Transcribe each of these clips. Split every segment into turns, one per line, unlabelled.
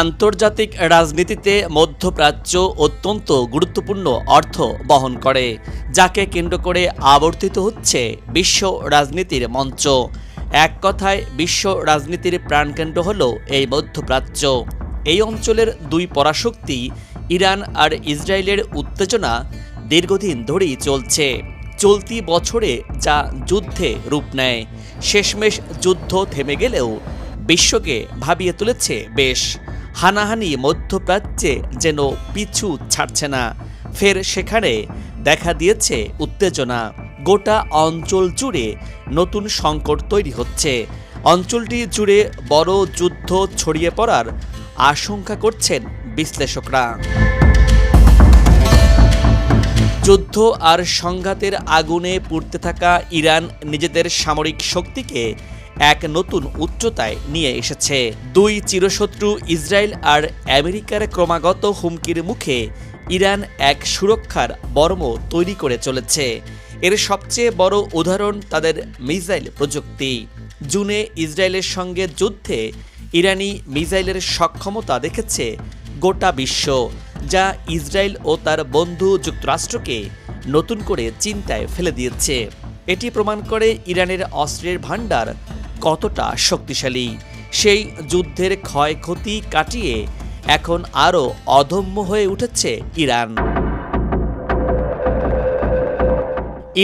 আন্তর্জাতিক রাজনীতিতে মধ্যপ্রাচ্য অত্যন্ত গুরুত্বপূর্ণ অর্থ বহন করে যাকে কেন্দ্র করে আবর্তিত হচ্ছে বিশ্ব রাজনীতির মঞ্চ এক কথায় বিশ্ব রাজনীতির প্রাণকেন্দ্র হল এই মধ্যপ্রাচ্য এই অঞ্চলের দুই পরাশক্তি ইরান আর ইসরায়েলের উত্তেজনা দীর্ঘদিন ধরেই চলছে চলতি বছরে যা যুদ্ধে রূপ নেয় শেষমেশ যুদ্ধ থেমে গেলেও বিশ্বকে ভাবিয়ে তুলেছে বেশ হানাহানি মধ্যপ্রাচ্যে যেন পিছু ছাড়ছে না ফের সেখানে দেখা দিয়েছে উত্তেজনা গোটা অঞ্চল জুড়ে নতুন সংকট তৈরি হচ্ছে অঞ্চলটি জুড়ে বড় যুদ্ধ ছড়িয়ে পড়ার আশঙ্কা করছেন বিশ্লেষকরা যুদ্ধ আর সংঘাতের আগুনে পুড়তে থাকা ইরান নিজেদের সামরিক শক্তিকে এক নতুন উচ্চতায় নিয়ে এসেছে দুই চিরশত্রু ইসরায়েল আর আমেরিকার ক্রমাগত হুমকির মুখে ইরান এক সুরক্ষার বর্ম তৈরি করে চলেছে এর সবচেয়ে বড় উদাহরণ তাদের মিসাইল প্রযুক্তি জুনে ইসরায়েলের সঙ্গে যুদ্ধে ইরানি মিসাইলের সক্ষমতা দেখেছে গোটা বিশ্ব যা ইসরায়েল ও তার বন্ধু যুক্তরাষ্ট্রকে নতুন করে চিন্তায় ফেলে দিয়েছে এটি প্রমাণ করে ইরানের অস্ত্রের ভাণ্ডার কতটা শক্তিশালী সেই যুদ্ধের ক্ষয়ক্ষতি কাটিয়ে এখন আরও অধম্য হয়ে উঠেছে ইরান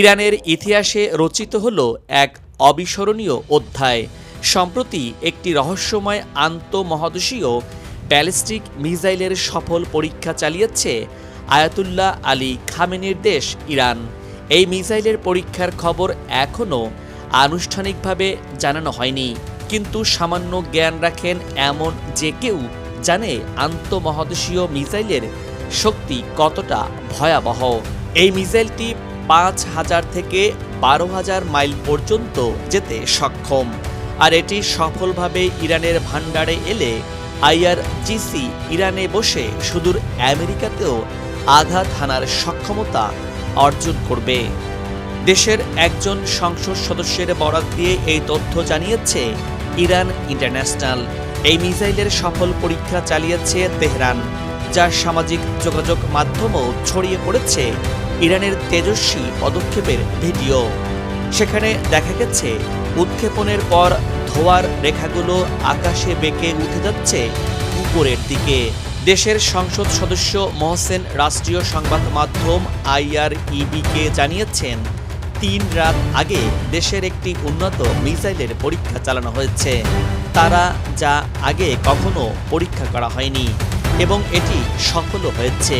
ইরানের ইতিহাসে রচিত হল এক অবিস্মরণীয় অধ্যায় সম্প্রতি একটি রহস্যময় আন্তঃমহাদেশীয় ব্যালিস্টিক মিসাইলের সফল পরীক্ষা চালিয়েছে আয়াতুল্লাহ আলী খামেনির দেশ ইরান এই মিসাইলের পরীক্ষার খবর এখনও আনুষ্ঠানিকভাবে জানানো হয়নি কিন্তু সামান্য জ্ঞান রাখেন এমন যে কেউ জানে আন্তঃমহাদেশীয় মিসাইলের শক্তি কতটা ভয়াবহ এই মিসাইলটি পাঁচ হাজার থেকে বারো হাজার মাইল পর্যন্ত যেতে সক্ষম আর এটি সফলভাবে ইরানের ভান্ডারে এলে আইআরজিসি ইরানে বসে সুদূর আমেরিকাতেও আঘাত হানার সক্ষমতা অর্জন করবে দেশের একজন সংসদ সদস্যের বরাত দিয়ে এই তথ্য জানিয়েছে ইরান ইন্টারন্যাশনাল এই মিসাইলের সফল পরীক্ষা চালিয়েছে তেহরান যা সামাজিক যোগাযোগ মাধ্যমও ছড়িয়ে পড়েছে ইরানের তেজস্বী পদক্ষেপের ভিডিও সেখানে দেখা গেছে উৎক্ষেপণের পর ধোয়ার রেখাগুলো আকাশে বেঁকে উঠে যাচ্ছে উপরের দিকে দেশের সংসদ সদস্য মহসেন রাষ্ট্রীয় সংবাদ মাধ্যম আইআরইবিকে জানিয়েছেন তিন রাত আগে দেশের একটি উন্নত মিসাইলের পরীক্ষা চালানো হয়েছে তারা যা আগে কখনো পরীক্ষা করা হয়নি এবং এটি সফলও হয়েছে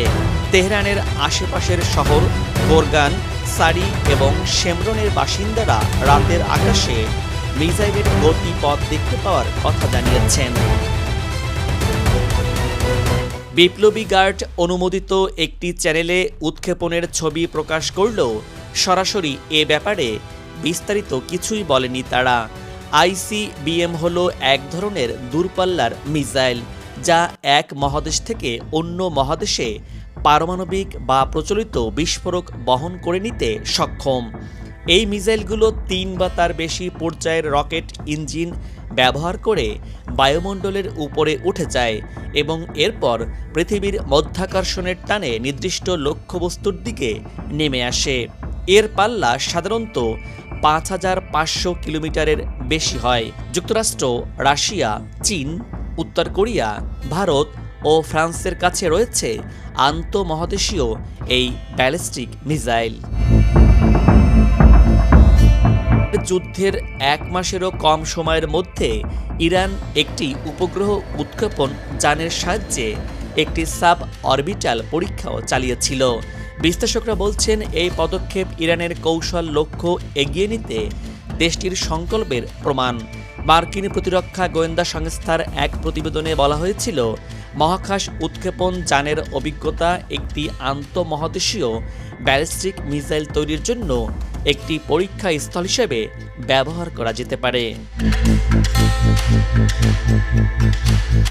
তেহরানের আশেপাশের শহর গোরগান সারি এবং শেমরনের বাসিন্দারা রাতের আকাশে মিসাইলের গতিপথ দেখতে পাওয়ার কথা জানিয়েছেন বিপ্লবী গার্ড অনুমোদিত একটি চ্যানেলে উৎক্ষেপণের ছবি প্রকাশ করলেও সরাসরি এ ব্যাপারে বিস্তারিত কিছুই বলেনি তারা আইসিবিএম হল এক ধরনের দূরপাল্লার মিসাইল যা এক মহাদেশ থেকে অন্য মহাদেশে পারমাণবিক বা প্রচলিত বিস্ফোরক বহন করে নিতে সক্ষম এই মিসাইলগুলো তিন বা তার বেশি পর্যায়ের রকেট ইঞ্জিন ব্যবহার করে বায়ুমণ্ডলের উপরে উঠে যায় এবং এরপর পৃথিবীর মধ্যাকর্ষণের টানে নির্দিষ্ট লক্ষ্যবস্তুর দিকে নেমে আসে এর পাল্লা সাধারণত পাঁচ হাজার পাঁচশো কিলোমিটারের বেশি হয় যুক্তরাষ্ট্র রাশিয়া চীন উত্তর কোরিয়া ভারত ও ফ্রান্সের কাছে রয়েছে আন্তঃমহাদেশীয় এই ব্যালিস্টিক মিসাইল যুদ্ধের এক মাসেরও কম সময়ের মধ্যে ইরান একটি উপগ্রহ উৎক্ষেপণ যানের সাহায্যে একটি সাব অরবিটাল পরীক্ষাও চালিয়েছিল বিশ্লেষকরা বলছেন এই পদক্ষেপ ইরানের কৌশল লক্ষ্য এগিয়ে নিতে দেশটির সংকল্পের প্রমাণ মার্কিন প্রতিরক্ষা গোয়েন্দা সংস্থার এক প্রতিবেদনে বলা হয়েছিল মহাকাশ উৎক্ষেপণ যানের অভিজ্ঞতা একটি আন্তঃমহাদেশীয় ব্যালিস্টিক মিসাইল তৈরির জন্য একটি পরীক্ষা স্থল হিসেবে ব্যবহার করা যেতে পারে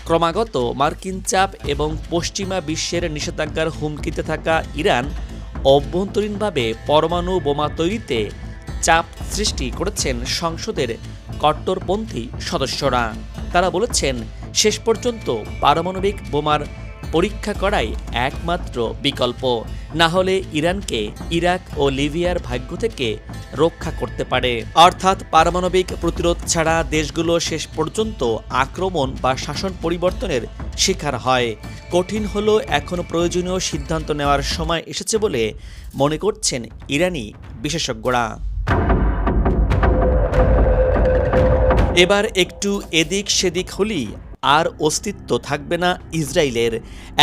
ক্রমাগত মার্কিন চাপ এবং পশ্চিমা বিশ্বের নিষেধাজ্ঞার হুমকিতে থাকা ইরান অভ্যন্তরীণভাবে পরমাণু বোমা তৈরিতে চাপ সৃষ্টি করেছেন সংসদের কট্টরপন্থী সদস্যরা তারা বলেছেন শেষ পর্যন্ত পারমাণবিক বোমার পরীক্ষা করাই একমাত্র বিকল্প না হলে ইরানকে ইরাক ও লিবিয়ার ভাগ্য থেকে রক্ষা করতে পারে অর্থাৎ পারমাণবিক প্রতিরোধ ছাড়া দেশগুলো শেষ পর্যন্ত আক্রমণ বা শাসন পরিবর্তনের শিকার হয় কঠিন হলো এখন প্রয়োজনীয় সিদ্ধান্ত নেওয়ার সময় এসেছে বলে মনে করছেন ইরানি বিশেষজ্ঞরা এবার একটু এদিক সেদিক হলেই আর অস্তিত্ব থাকবে না ইসরায়েলের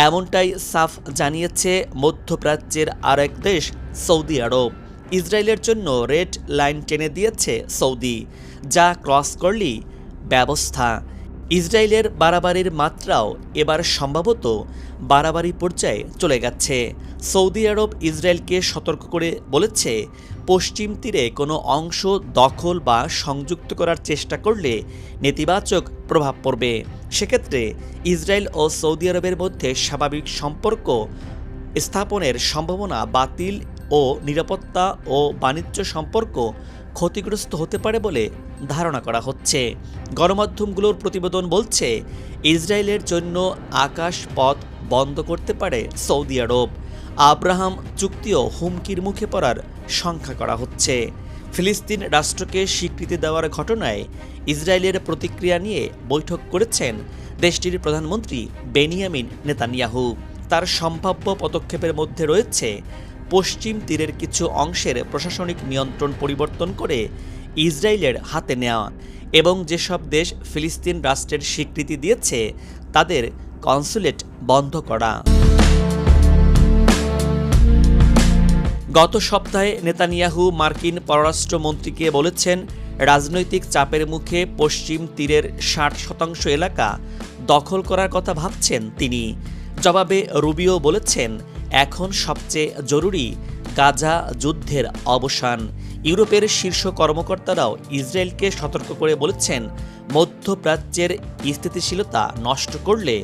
এমনটাই সাফ জানিয়েছে মধ্যপ্রাচ্যের আর এক দেশ সৌদি আরব ইসরায়েলের জন্য রেড লাইন টেনে দিয়েছে সৌদি যা ক্রস করলি ব্যবস্থা ইসরায়েলের বাড়াবাড়ির মাত্রাও এবার সম্ভবত বাড়াবাড়ি পর্যায়ে চলে গেছে সৌদি আরব ইসরায়েলকে সতর্ক করে বলেছে পশ্চিম তীরে কোনো অংশ দখল বা সংযুক্ত করার চেষ্টা করলে নেতিবাচক প্রভাব পড়বে সেক্ষেত্রে ইসরায়েল ও সৌদি আরবের মধ্যে স্বাভাবিক সম্পর্ক স্থাপনের সম্ভাবনা বাতিল ও নিরাপত্তা ও বাণিজ্য সম্পর্ক ক্ষতিগ্রস্ত হতে পারে বলে ধারণা করা হচ্ছে গণমাধ্যমগুলোর প্রতিবেদন বলছে ইসরায়েলের জন্য আকাশ পথ বন্ধ করতে পারে সৌদি আরব আব্রাহাম চুক্তিও হুমকির মুখে পড়ার সংখ্যা করা হচ্ছে ফিলিস্তিন রাষ্ট্রকে স্বীকৃতি দেওয়ার ঘটনায় ইসরায়েলের প্রতিক্রিয়া নিয়ে বৈঠক করেছেন দেশটির প্রধানমন্ত্রী বেনিয়ামিন নেতানিয়াহু তার সম্ভাব্য পদক্ষেপের মধ্যে রয়েছে পশ্চিম তীরের কিছু অংশের প্রশাসনিক নিয়ন্ত্রণ পরিবর্তন করে ইসরায়েলের হাতে নেওয়া এবং যেসব দেশ ফিলিস্তিন রাষ্ট্রের স্বীকৃতি দিয়েছে তাদের কনসুলেট বন্ধ করা গত সপ্তাহে নেতানিয়াহু মার্কিন পররাষ্ট্রমন্ত্রীকে বলেছেন রাজনৈতিক চাপের মুখে পশ্চিম তীরের ষাট শতাংশ এলাকা দখল করার কথা ভাবছেন তিনি জবাবে রুবিও বলেছেন এখন সবচেয়ে জরুরি গাজা যুদ্ধের অবসান ইউরোপের শীর্ষ কর্মকর্তারাও ইসরায়েলকে সতর্ক করে বলেছেন মধ্যপ্রাচ্যের স্থিতিশীলতা নষ্ট করলে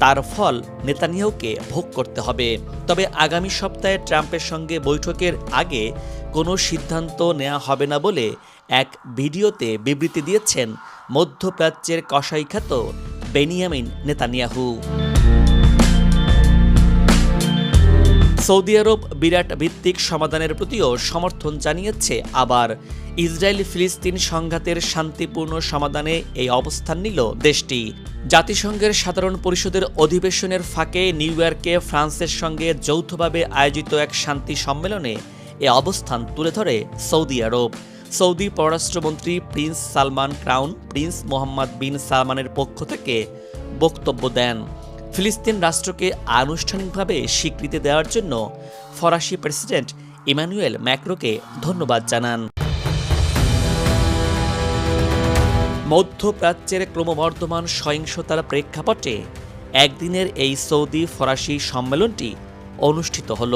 তার ফল নেতানিয়াহুকে ভোগ করতে হবে তবে আগামী সপ্তাহে ট্রাম্পের সঙ্গে বৈঠকের আগে কোনো সিদ্ধান্ত নেওয়া হবে না বলে এক ভিডিওতে বিবৃতি দিয়েছেন মধ্যপ্রাচ্যের কষাইখ্যাত বেনিয়ামিন নেতানিয়াহু সৌদি আরব বিরাট ভিত্তিক সমাধানের প্রতিও সমর্থন জানিয়েছে আবার ইসরায়েল ফিলিস্তিন সংঘাতের শান্তিপূর্ণ সমাধানে এই অবস্থান নিল দেশটি জাতিসংঘের সাধারণ পরিষদের অধিবেশনের ফাঁকে নিউ ইয়র্কে ফ্রান্সের সঙ্গে যৌথভাবে আয়োজিত এক শান্তি সম্মেলনে এ অবস্থান তুলে ধরে সৌদি আরব সৌদি পররাষ্ট্রমন্ত্রী prince Salman crown prince Mohammed bin সালমানের পক্ষ থেকে বক্তব্য দেন ফিলিস্তিন রাষ্ট্রকে আনুষ্ঠানিকভাবে স্বীকৃতি দেওয়ার জন্য ফরাসি প্রেসিডেন্ট ইমানুয়েল ম্যাক্রোকে ধন্যবাদ জানান মধ্যপ্রাচ্যের ক্রমবর্ধমান সহিংসতার প্রেক্ষাপটে একদিনের এই সৌদি ফরাসি সম্মেলনটি অনুষ্ঠিত হল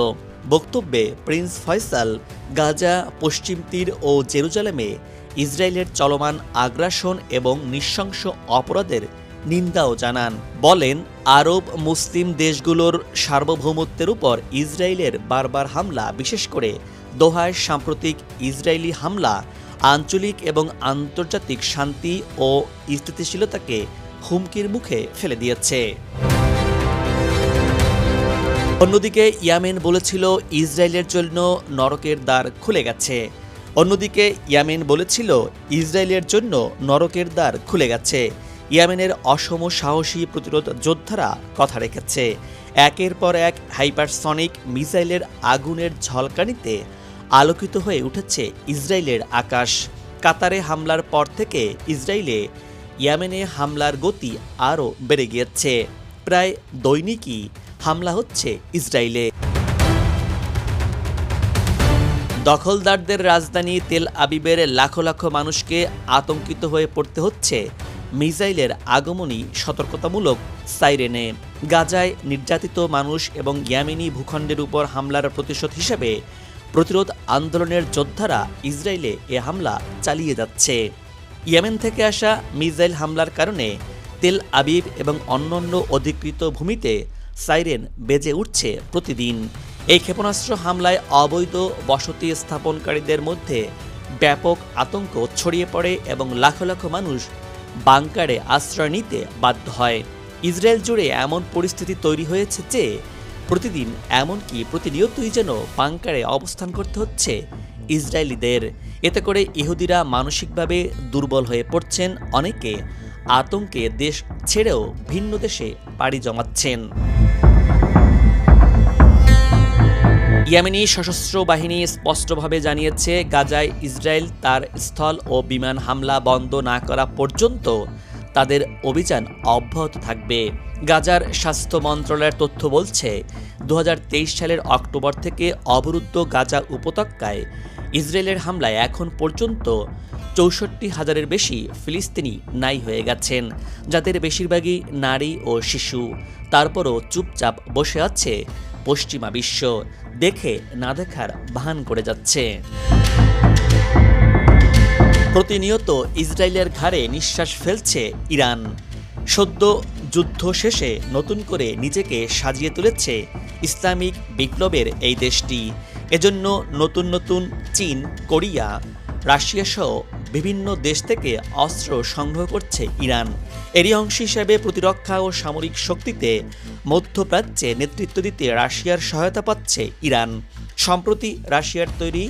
বক্তব্যে প্রিন্স ফয়সাল গাজা পশ্চিম তীর ও জেরুজালেমে ইসরায়েলের চলমান আগ্রাসন এবং নৃশংস অপরাধের নিন্দাও জানান বলেন আরব মুসলিম দেশগুলোর সার্বভৌমত্বের উপর ইসরায়েলের বারবার হামলা বিশেষ করে দোহায় সাম্প্রতিক ইসরায়েলি হামলা আঞ্চলিক এবং আন্তর্জাতিক শান্তি ও স্থিতিশীলতাকে হুমকির মুখে ফেলে দিয়েছে অন্যদিকে ইয়ামেন বলেছিল ইসরায়েলের জন্য নরকের দ্বার খুলে গেছে অন্যদিকে ইয়ামেন বলেছিল ইসরায়েলের জন্য নরকের দ্বার খুলে গেছে ইয়ামেনের অসম সাহসী প্রতিরোধ যোদ্ধারা কথা রেখেছে একের পর এক হাইপারসনিক মিসাইলের আগুনের ঝলকানিতে আলোকিত হয়ে উঠেছে ইসরায়েলের আকাশ কাতারে হামলার পর থেকে ইসরায়েলে ইয়ামেনে হামলার গতি আরও বেড়ে গিয়েছে প্রায় দৈনিকই হামলা হচ্ছে ইসরায়েলে দখলদারদের রাজধানী তেল আবিবের লাখো লাখো মানুষকে আতঙ্কিত হয়ে পড়তে হচ্ছে মিসাইলের আগমনী সতর্কতামূলক সাইরেনে গাজায় নির্যাতিত মানুষ এবং ইয়ামিনী ভূখণ্ডের উপর হামলার প্রতিশোধ হিসেবে প্রতিরোধ আন্দোলনের যোদ্ধারা ইসরায়েলে এ হামলা চালিয়ে যাচ্ছে ইয়েমেন থেকে আসা মিসাইল হামলার কারণে তেল আবিব এবং অন্যান্য অধিকৃত ভূমিতে সাইরেন বেজে উঠছে প্রতিদিন এই ক্ষেপণাস্ত্র হামলায় অবৈধ বসতি স্থাপনকারীদের মধ্যে ব্যাপক আতঙ্ক ছড়িয়ে পড়ে এবং লাখ লাখ মানুষ বাংকারে আশ্রয় নিতে বাধ্য হয় ইসরায়েল জুড়ে এমন পরিস্থিতি তৈরি হয়েছে যে প্রতিদিন এমনকি প্রতিনিয়তই যেন বাংকারে অবস্থান করতে হচ্ছে ইসরায়েলিদের এতে করে ইহুদিরা মানসিকভাবে দুর্বল হয়ে পড়ছেন অনেকে আতঙ্কে দেশ ছেড়েও ভিন্ন দেশে পাড়ি জমাচ্ছেন ইয়ামিনি সশস্ত্র বাহিনী স্পষ্টভাবে জানিয়েছে গাজায় ইসরায়েল তার স্থল ও বিমান হামলা বন্ধ না করা পর্যন্ত তাদের অভিযান অব্যাহত থাকবে গাজার স্বাস্থ্য মন্ত্রণালয়ের তথ্য বলছে দু সালের অক্টোবর থেকে অবরুদ্ধ গাজা উপত্যকায় ইসরায়েলের হামলায় এখন পর্যন্ত চৌষট্টি হাজারের বেশি ফিলিস্তিনি নাই হয়ে গেছেন যাদের বেশিরভাগই নারী ও শিশু তারপরও চুপচাপ বসে আছে পশ্চিমা বিশ্ব দেখে না দেখার ভান করে যাচ্ছে প্রতিনিয়ত ইসরায়েলের ঘাড়ে নিঃশ্বাস ফেলছে ইরান সদ্য যুদ্ধ শেষে নতুন করে নিজেকে সাজিয়ে তুলেছে ইসলামিক বিপ্লবের এই দেশটি এজন্য নতুন নতুন চীন কোরিয়া রাশিয়া সহ বিভিন্ন দেশ থেকে অস্ত্র সংগ্রহ করছে ইরান এরই অংশ হিসেবে প্রতিরক্ষা ও সামরিক শক্তিতে মধ্যপ্রাচ্যে নেতৃত্ব দিতে রাশিয়ার সহায়তা পাচ্ছে ইরান সম্প্রতি রাশিয়ার তৈরি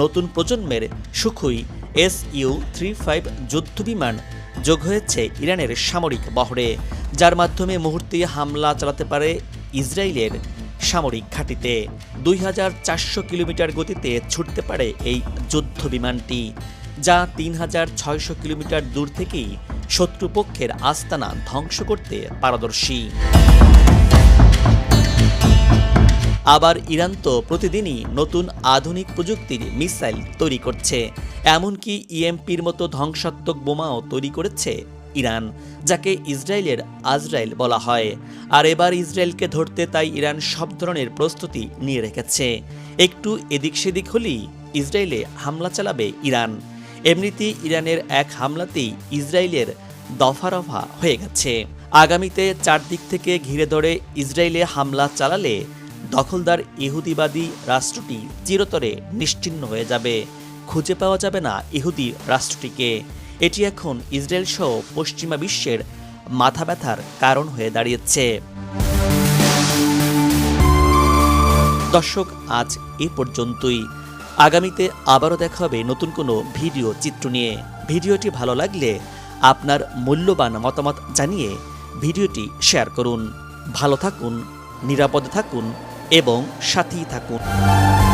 নতুন প্রজন্মের Sukhoi S U three five যুদ্ধবিমান যোগ হয়েছে ইরানের সামরিক বহরে যার মাধ্যমে মুহূর্তে হামলা চালাতে পারে ইসরায়েলের সামরিক ঘাঁটিতে দুই কিলোমিটার গতিতে ছুটতে পারে এই যুদ্ধ বিমানটি যা তিন হাজার ছয়শো কিলোমিটার দূর থেকেই শত্রুপক্ষের আস্তানা ধ্বংস করতে পারদর্শী আবার ইরান তো প্রতিদিনই নতুন আধুনিক প্রযুক্তির মিসাইল তৈরি করছে এমনকি ইএমপির মতো ধ্বংসাত্মক বোমাও তৈরি করেছে ইরান যাকে ইসরায়েলের আজরাইল বলা হয় আর এবার ইসরায়েলকে ধরতে তাই ইরান সব ধরনের প্রস্তুতি নিয়ে রেখেছে একটু এদিক সেদিক হলেই ইসরায়েলে হামলা চালাবে ইরান এমনিতেই ইরানের এক হামলাতেই ইসরায়েলের দফারফা হয়ে গেছে আগামীতে চারদিক থেকে ঘিরে ধরে ইসরায়েলে হামলা চালালে দখলদার ইহুদিবাদী রাষ্ট্রটি চিরতরে নিশ্চিন্ন হয়ে যাবে খুঁজে পাওয়া যাবে না ইহুদি রাষ্ট্রটিকে এটি এখন ইসরায়েল সহ পশ্চিমা বিশ্বের মাথা ব্যথার কারণ হয়ে দাঁড়িয়েছে দর্শক আজ এ পর্যন্তই আগামীতে আবারও দেখা হবে নতুন কোনো ভিডিও চিত্র নিয়ে ভিডিওটি ভালো লাগলে আপনার মূল্যবান মতামত জানিয়ে ভিডিওটি শেয়ার করুন ভালো থাকুন নিরাপদে থাকুন এবং সাথী থাকুন